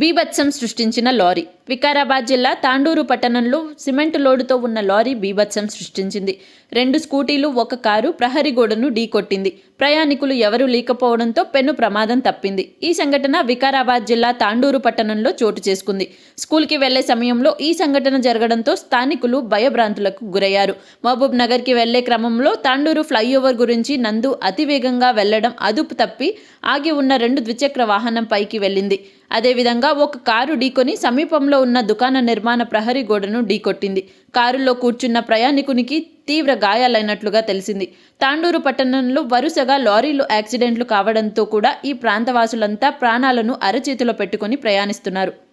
బీభత్సం సృష్టించిన లారీ. వికారాబాద్ జిల్లా తాండూరు పట్టణంలో సిమెంట్ లోడుతో ఉన్న లారీ బీభత్సం సృష్టించింది. రెండు స్కూటీలు ఒక కారు ప్రహరీ గోడను ఢీకొట్టింది. ప్రయాణికులు ఎవరూ లేకపోవడంతో పెను ప్రమాదం తప్పింది. ఈ సంఘటన వికారాబాద్ జిల్లా తాండూరు పట్టణంలో చోటు చేసుకుంది. స్కూల్కి వెళ్ళే సమయంలో ఈ సంఘటన జరగడంతో స్థానికులు భయభ్రాంతులకు గురయ్యారు. మహబూబ్ నగర్కి వెళ్ళే క్రమంలో తాండూరు ఫ్లైఓవర్ గురించి నందు అతివేగంగా వెళ్ళడం అదుపు తప్పి ఆగి ఉన్న రెండు ద్విచక్ర వాహనం పైకి వెళ్ళింది. అదేవిధంగా ఒక కారు ఢీకొని సమీపంలో ఉన్న దుకాణ నిర్మాణ ప్రహరీ గోడను ఢీకొట్టింది. కారులో కూర్చున్న ప్రయాణికునికి తీవ్ర గాయాలైనట్లుగా తెలిసింది. తాండూరు పట్టణంలో వరుసగా లారీలు యాక్సిడెంట్లు కావడంతో కూడా ఈ ప్రాంతవాసులంతా ప్రాణాలను అరచేతిలో పెట్టుకుని ప్రయాణిస్తున్నారు.